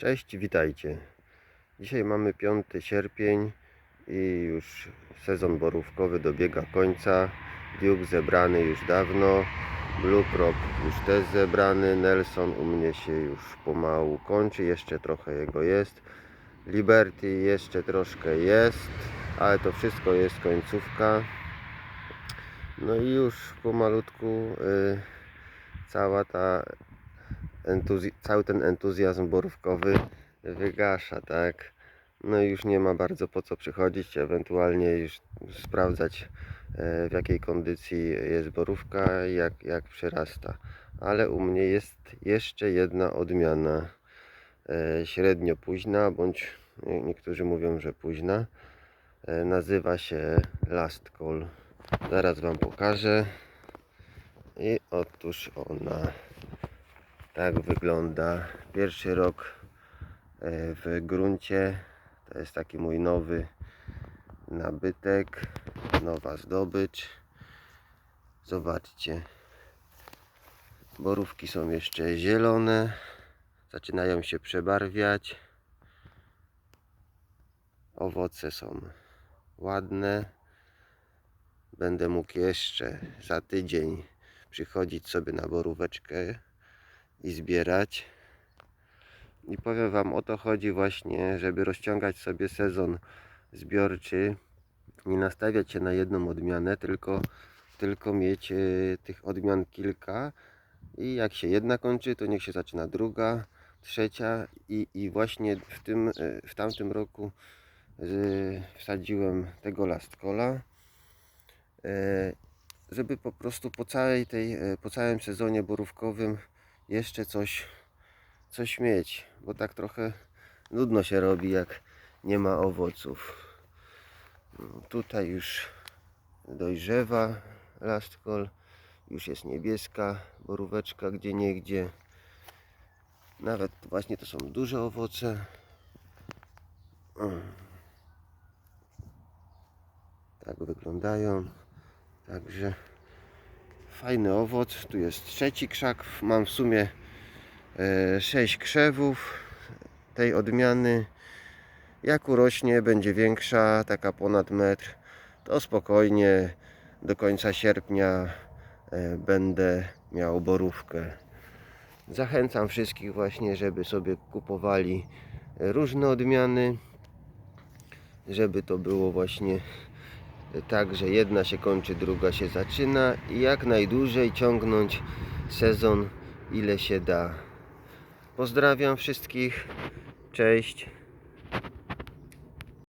Cześć, witajcie. Dzisiaj mamy 5 sierpień i już sezon borówkowy dobiega końca. Duke zebrany już dawno, Blue Crop już też zebrany, Nelson u mnie się już pomału kończy, jeszcze trochę jego jest. Liberty jeszcze troszkę jest, ale to wszystko jest końcówka. No i już pomalutku y, cała ta entuzj- cały ten entuzjazm borówkowy wygasza, tak? No i już nie ma bardzo po co przychodzić, ewentualnie już sprawdzać e, w jakiej kondycji jest borówka jak, jak przyrasta. Ale u mnie jest jeszcze jedna odmiana e, średnio późna, bądź nie- niektórzy mówią, że późna. E, Nazywa się Last Call. Zaraz Wam pokażę. I otóż ona tak wygląda pierwszy rok e, w gruncie. To jest taki mój nowy nabytek, nowa zdobycz. Zobaczcie. Borówki są jeszcze zielone. Zaczynają się przebarwiać. Owoce są ładne. Będę mógł jeszcze za tydzień przychodzić sobie na boróweczkę i zbierać. I powiem Wam, o to chodzi właśnie, żeby rozciągać sobie sezon zbiorczy. Nie nastawiać się na jedną odmianę, tylko, tylko mieć e, tych odmian kilka. I jak się jedna kończy, to niech się zaczyna druga, trzecia. I, i właśnie w, tym, e, w tamtym roku e, wsadziłem tego lastkola. E, żeby po prostu po całej tej, e, po całym sezonie borówkowym jeszcze coś, coś mieć, bo tak trochę nudno się robi, jak nie ma owoców. No, Tutaj już dojrzewa lastkol, już jest niebieska boróweczka gdzie niegdzie. Nawet właśnie to są duże owoce. Mm. Tak wyglądają. Także fajny owoc. Tu jest trzeci krzak. Mam w sumie e, sześć krzewów tej odmiany. Jak urośnie, będzie większa, taka ponad metr, to spokojnie do końca sierpnia e, będę miał borówkę. Zachęcam wszystkich właśnie, żeby sobie kupowali różne odmiany, żeby to było właśnie tak, że jedna się kończy, druga się zaczyna i jak najdłużej ciągnąć sezon ile się da. Pozdrawiam wszystkich. Cześć.